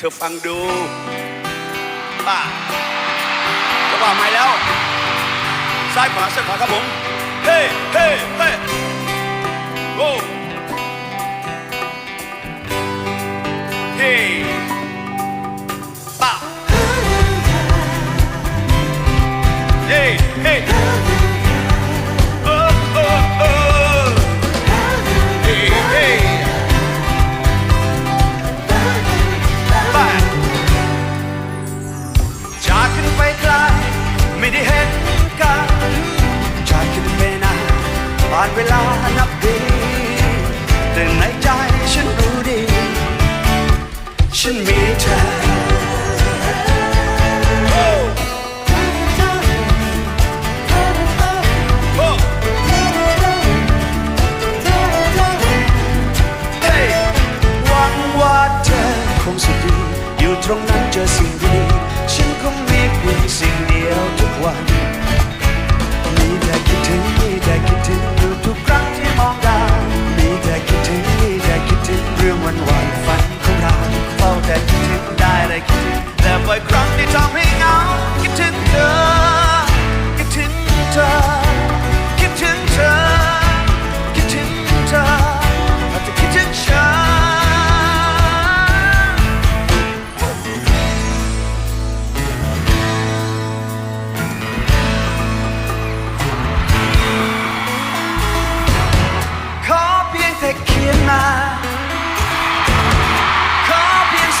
เธอฟังดูป่ะจะว่าไม่แล้ว ซ้ายขวาซ้ายขวาครับผม เฮ้เฮ้เฮ้โอ้เฮ้ป่ะเฮ้เฮ้ เวลานับดีแต่ในใจฉันรู้ดี ฉันมีเธอตรงนั้นเจอสิ่งดีฉันคงมีเพียงสิ่งเดียวทุกวัน มีแต่คิดถึง มีแต่คิดถึง ทุกครั้งที่มอง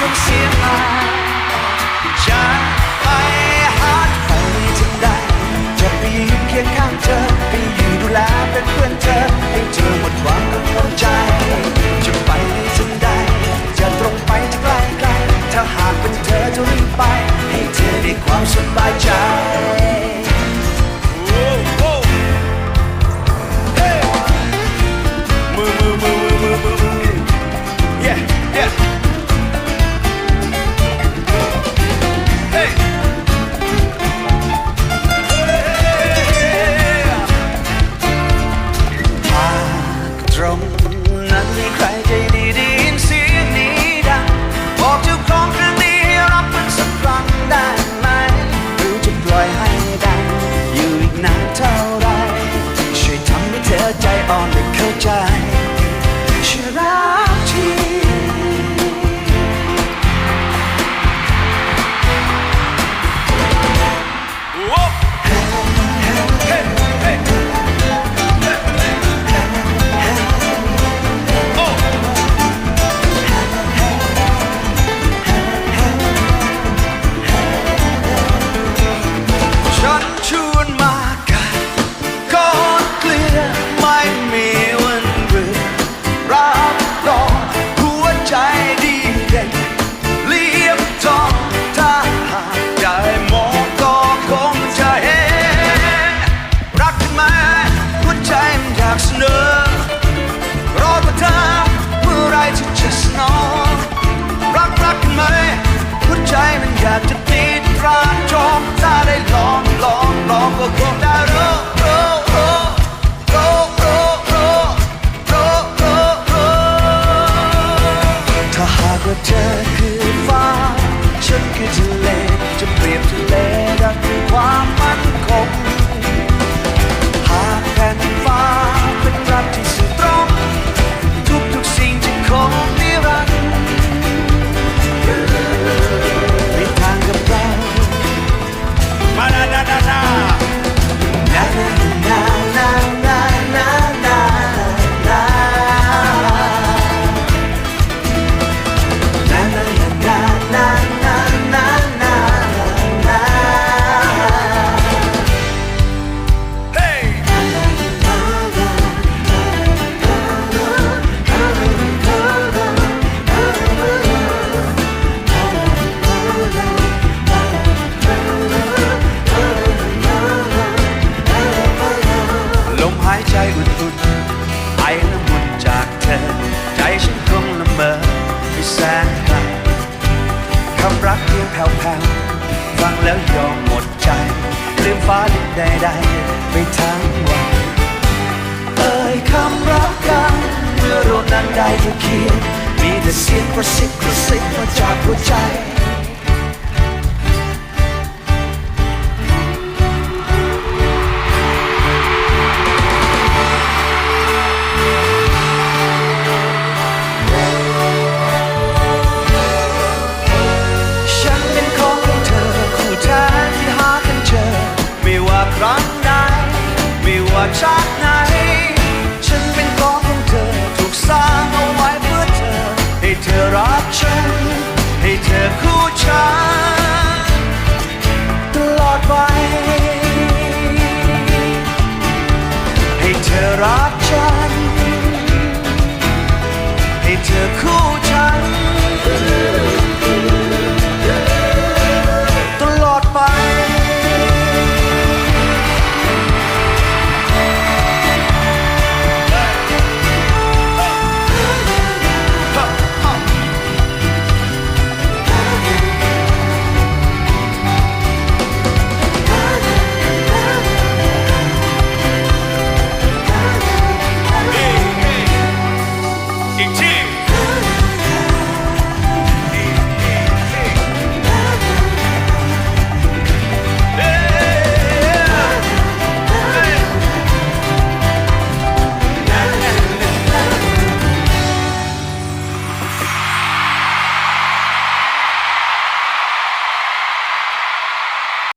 some shit like. could do ที่แสนไกลคำรักเพียงแผ่วๆฟังแล้วยอมหมดใจลืมฟ้าลินใดๆไปทั้งวันเอ่ยคำรักกันเมื่อรู้นั้นได้จะเคียงมีแต่เสียงกระซิบกระซิบมาจากหัวใจ ครั้งใดไม่ว่าชาติไหน